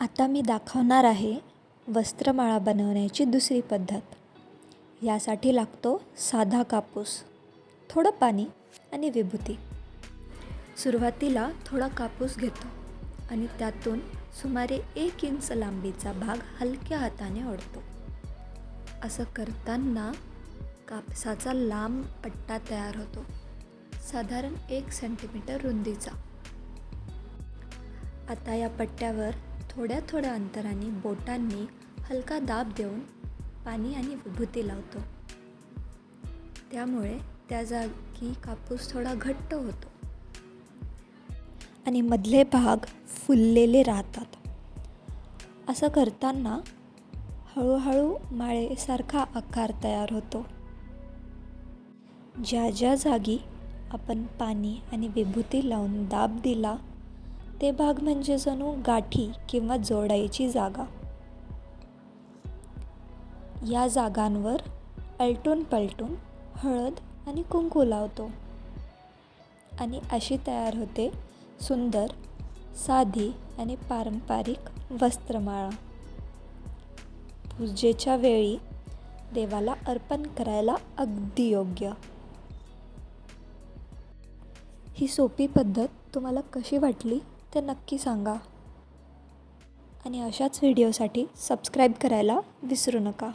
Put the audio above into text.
आता मी दाखवणार आहे वस्त्रमाळा बनवण्याची दुसरी पद्धत. यासाठी लागतो साधा कापूस थोडं पाणी आणि विभूती. सुरुवातीला थोडा कापूस घेतो आणि त्यातून सुमारे एक इंच लांबीचा भाग हलक्या हाताने ओढतो. असं करताना कापसाचा लांब पट्टा तयार होतो साधारण एक सेंटीमीटर रुंदीचा. आता या पट्ट्यावर थोड्या थोड्या अंतराने बोटांनी हलका दाब देऊन पाणी आणि विभूती लावतो. त्यामुळे त्या जागी कापूस थोडा घट्ट होतो. आणि मधले भाग फुललेले राहतात. असं करताना हळूहळू माळेसारखा आकार तयार होतो. ज्या ज्या जागी आपण पाणी आणि विभूती लावून दाब दिला ते भाग म्हणजे जणू गाठी किंवा जोडायची जागा. या जागांवर अलटून पलटून हळद आणि कुंकू लावतो. आणि अशी तयार होते सुंदर साधी आणि पारंपरिक वस्त्रमाळा. पूजेच्या वेळी देवाला अर्पण करायला अगदी योग्य. ही सोपी पद्धत तुम्हाला कशी वाटली? ते नक्की सांगा. आणि अशाच व्हिडिओसाठी सबस्क्राईब करायला विसरू नका.